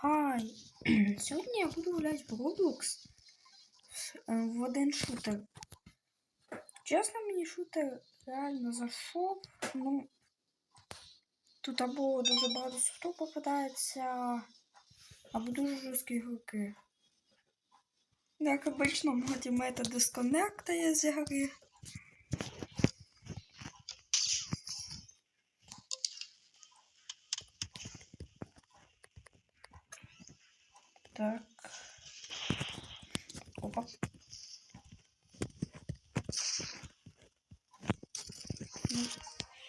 Хай! Сьогодні я буду гуляти в Roblox е, в один шутер. Чесно, мені шутер реально зайшов. Ну, тут або дуже багато софту попадається, або дуже жорсткі ігроки. Як обично, мого тімейта дисконектає з ігри. Так. Опа. Ну,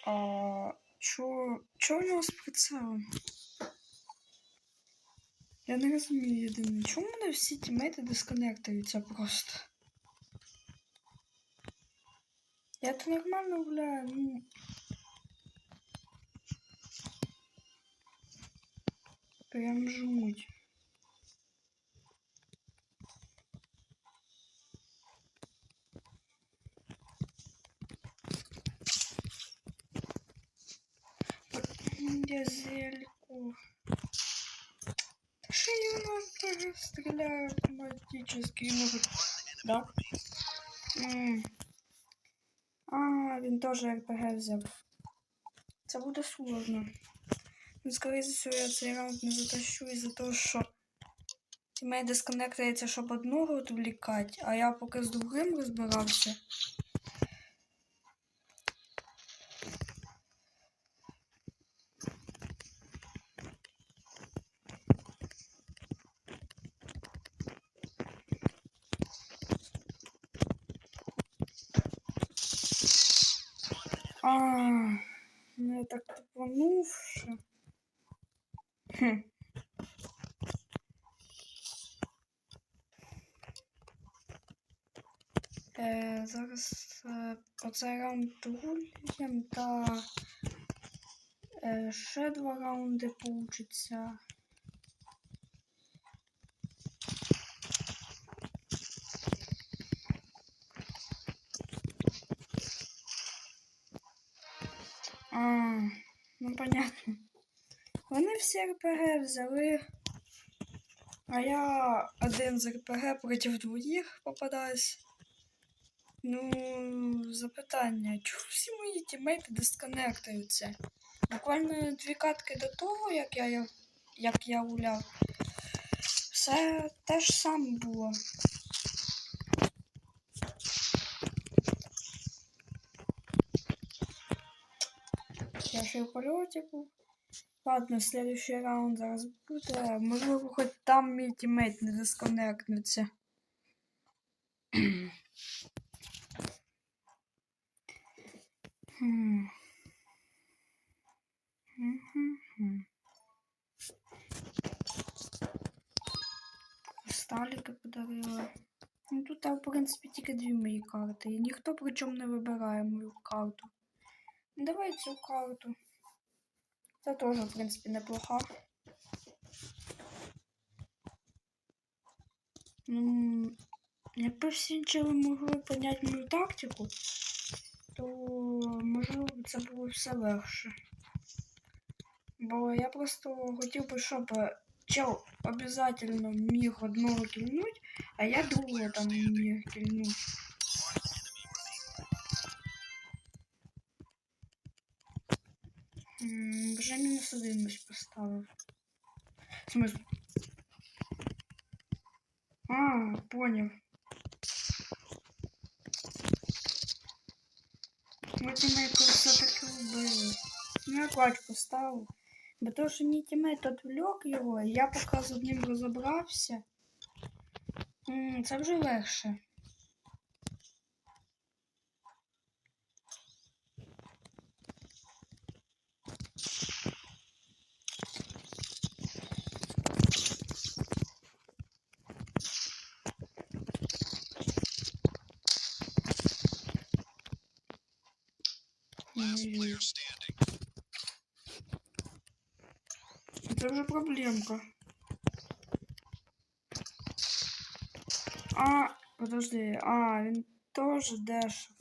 А чо, чо у нього з прицелом? Я не розумію єдине. Чому в мене всі тімейти дисконектуються просто? Я то нормально гуляю, ну. Прям жмуть. Я зельку. Что я стреляю автоматически? Может, да? М. А, він теж РПГ взяв. Це буде сложно. Ну, скоріше все, я цей раунд не затащу із-за того, що тімей дисконектується, щоб одного відвлікати, а я поки з другим розбирався. А, я так тупанув, що. Хм. Е, зараз е, оце раунд гульємо та е, ще два раунди получиться. А, ну понятно. Вони всі РПГ взяли. А я один з РПГ проти двоїх попадаюсь. Ну, запитання, чому всі мої тімейти дисконектуються? Буквально дві катки до того, як я, як я гуляв, все те ж саме було. В польоті був. Ладно, следующий раунд зараз буде. Можливо, хоч там мій тімейт не дисконектнеться. Сталіки подарили. Ну тут, в принципі, тільки дві мої карти. І ніхто причому не вибирає мою карту. Давай цю карту. Це теж, в принципі, неплоха. Ну, якби всі інші могли поняти мою тактику, то можливо це було все легше. Бо я просто хотів би, щоб чел обов'язково міг одного кільнуть, а я другого там міг кільнути. Вже мінус один ось поставив. В смысле? А, поняв. Ми тімейку все-таки вбили. Ну, я клач поставив. Бо то, що мій тімейт отвлек його, я поки з одним розібрався. Це вже легше. це вже проблемка. А, подожди, а, тоже теж дешев.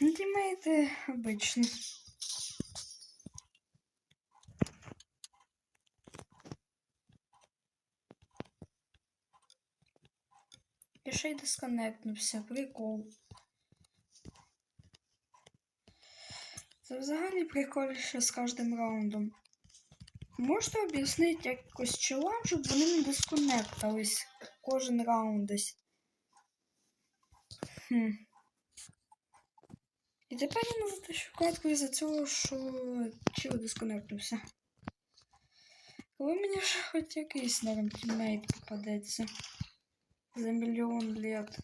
Ну, тиммейты обычно. Пиши все прикол. Це взагалі прикольніше з кожним раундом. Можете об'яснити якось чолам, щоб вони не дисконектались кожен раунд десь. Хм. І тепер я затащу катку із-за цього, що чого дисконектився. Коли мені ж хоч якийсь норм тіммейт попадеться за мільйон лет.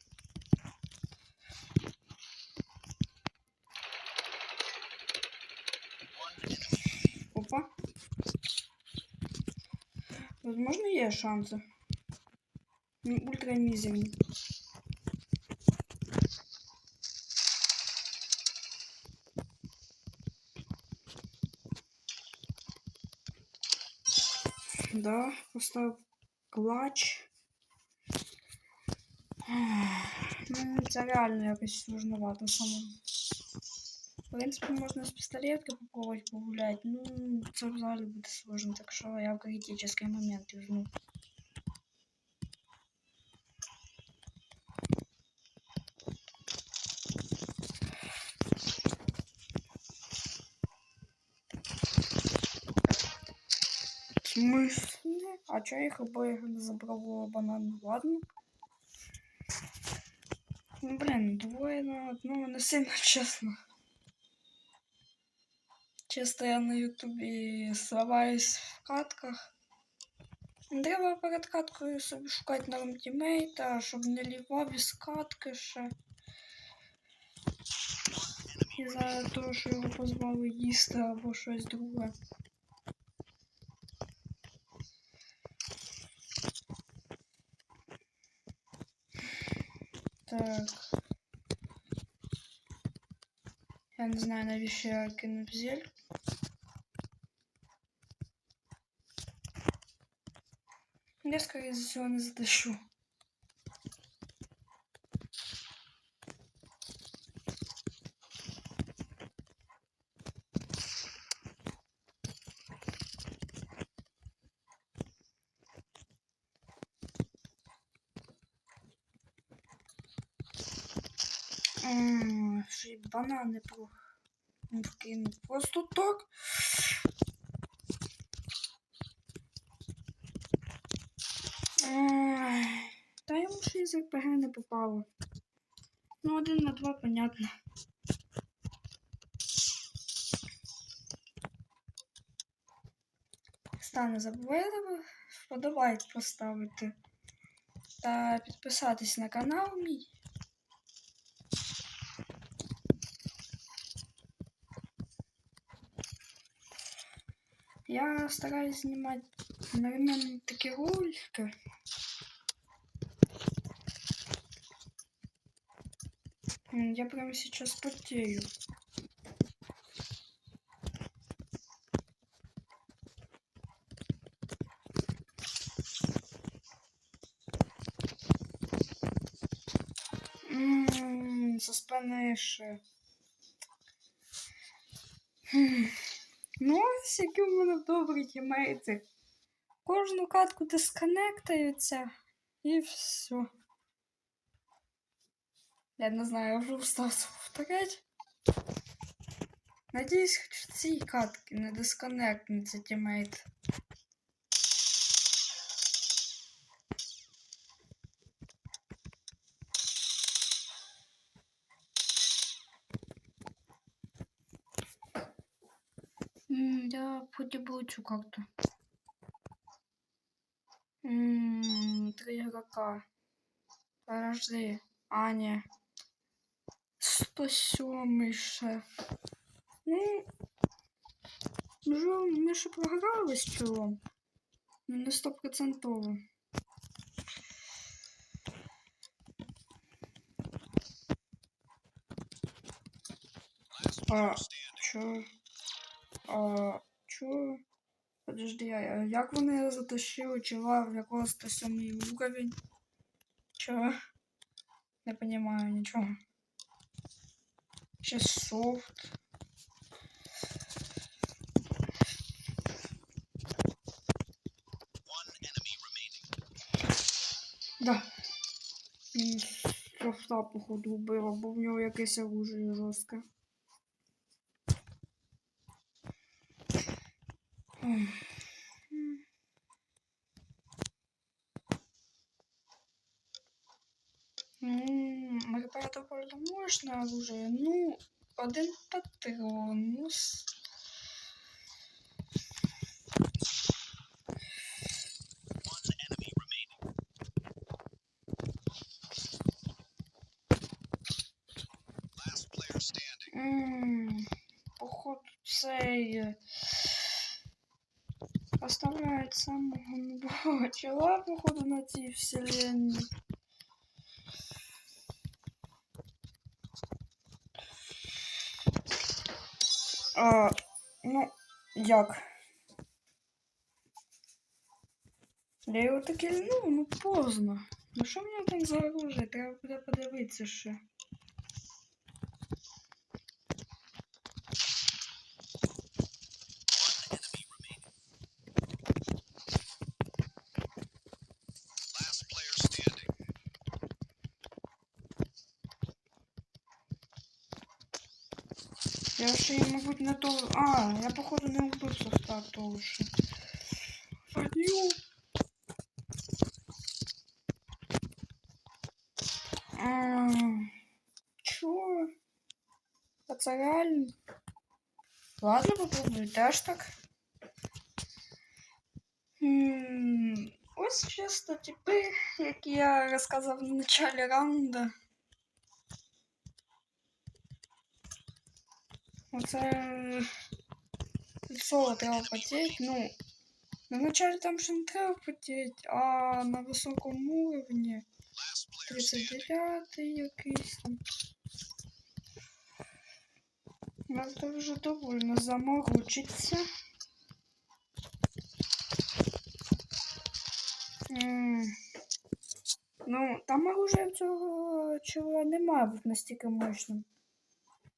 Опа. Возможно, є шанси. Ну, Ультра мізерні. Да, поставив клач. Ну, це реально якось сложновато самому. В принципі, можна з пістолетки попробувати погуляти. Ну, це взагалі буде сложно, так що я в критичний момент візьму. Смысле? А чё их обоих не забрал банан? Ладно. Ну, блин, двое на одного не сильно честно. Чисто я на ютубі сливаюсь в катках. Треба перед каткою собі шукати норм тімейта, щоб не лівав із катки ще. І за того, що його позвали їсти або щось друге. Так. Я не знаю, навіщо я кинув зель. Я, скорее всего, не затащу. М, банани про. Просто так. Та йому ще із РПГ не попало. Ну, один на два, понятно. Та не забувайте вподобайк поставити та підписатись на канал мій. Я стараюсь снимать нормальные такие ролики. Я прямо сейчас потею. Ммм, со Ну, ось які в мене добрі тімейти. Кожну катку дисконектаються і все. Я не знаю, я вже устав це повторять. Надіюсь, хоч в цій катки не дисконектнеться тімейт. М, Я подебу цю карту. М, Три игрока. Подожди. А, не. 107 ще. Ну, вже ми ще програли з чолом. Ну, не стопроцентово. А, чо? А, чо? Подожди, а як вони затащили чола, в якого 107 уровень? Чо? Не понимаю нічого. Ще софт. Да. М, Софта, походу, вбила, бо в нього якесь оружие жорстке. М. Ну, репаратор правда можна оружие. Ну, один патрон. Ну, с- Last player standing. М, Походу, цей е, оставляет самого нового чела, походу, на цій вселенной. А, ну, як? Я його таке, ну, ну поздно. Ну що мені там за оружие? Треба буде подивитися ще. Я ще, й, мабуть, не то. А, я походу не вбив софта того ще. Фадю. А, Чо? А це реально? Ладно, попробую теж так. М, Ось чисто типи, як я розказав в началі раунда. Оце від слова треба потеть. Ну, на началі там ще не треба потеть, а на високому уровні. Last player 39 якийсь там. Нас це вже довольно заморочиться. Ну, там оружия цього чого не має бути настільки мощним.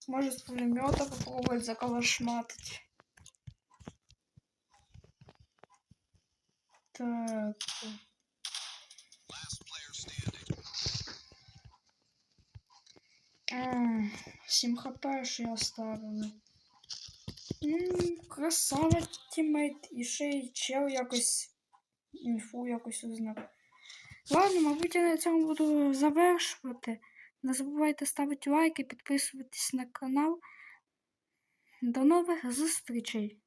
Може з пулемета попробувати заколошматить. Так. М, 7 хп ще оставили. М, Красава тімейт. І ще й чел якось інфу якось узнав. Ладно, мабуть, я на цьому буду завершувати. Не забувайте ставити лайки, підписуватись на канал. До нових зустрічей!